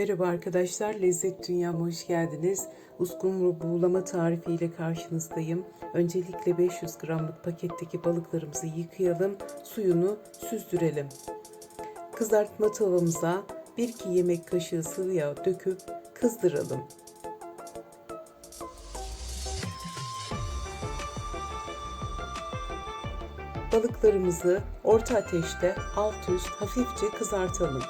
Merhaba arkadaşlar, Lezzet Dünya'ma hoş geldiniz. Uskumru buğulama tarifiyle karşınızdayım. Öncelikle 500 gramlık paketteki balıklarımızı yıkayalım, suyunu süzdürelim. Kızartma tavamıza 1-2 yemek kaşığı sıvı yağ döküp kızdıralım. Balıklarımızı orta ateşte alt üst hafifçe kızartalım.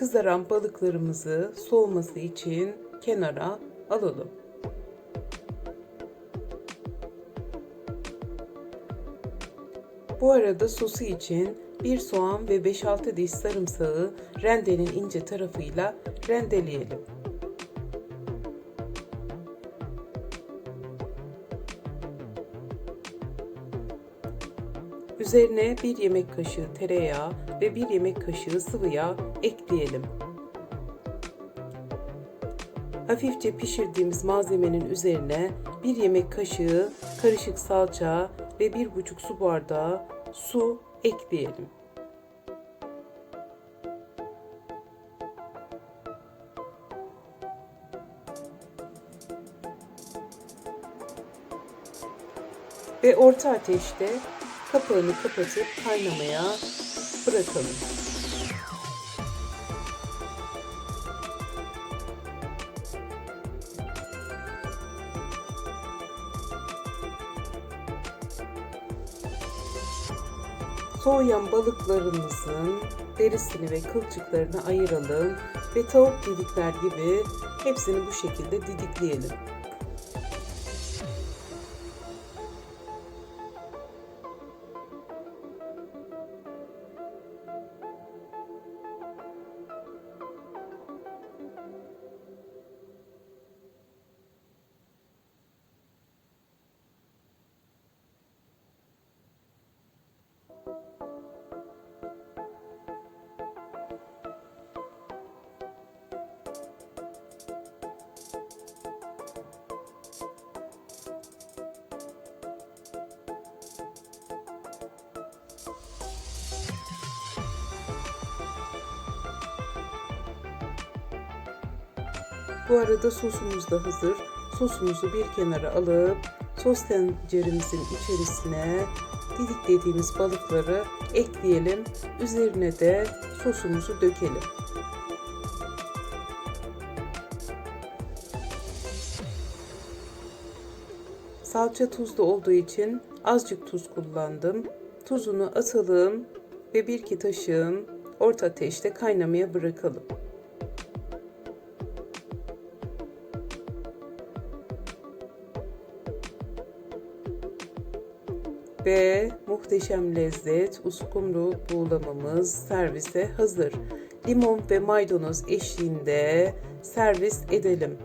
Kızaran balıklarımızı soğuması için kenara alalım. Bu arada sosu için bir soğan ve 5-6 diş sarımsağı rendenin ince tarafıyla rendeleyelim. Üzerine 1 yemek kaşığı tereyağı ve 1 yemek kaşığı sıvı yağ ekleyelim. Hafifçe pişirdiğimiz malzemenin üzerine 1 yemek kaşığı karışık salça ve 1,5 su bardağı su ekleyelim. Ve orta ateşte kapağını kapatıp kaynamaya bırakalım. Soğuyan balıklarımızın derisini ve kılçıklarını ayıralım ve tavuk didikler gibi hepsini bu şekilde didikleyelim. Bu arada sosumuz da hazır. Sosumuzu bir kenara alıp sos tenceremizin içerisine didiklediğimiz balıkları ekleyelim. Üzerine de sosumuzu dökelim. Salça tuzlu olduğu için azıcık tuz kullandım. Tuzunu atalım ve bir iki taşığın orta ateşte kaynamaya bırakalım. Ve muhteşem lezzet uskumru buğulamamız servise hazır. Limon ve maydanoz eşliğinde servis edelim.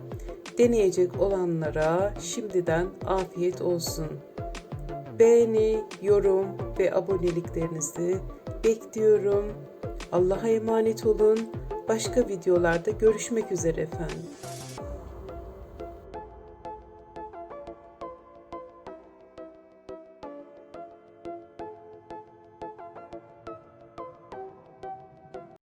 Deneyecek olanlara şimdiden afiyet olsun. Beğeni, yorum ve aboneliklerinizi bekliyorum. Allah'a emanet olun. Başka videolarda görüşmek üzere efendim.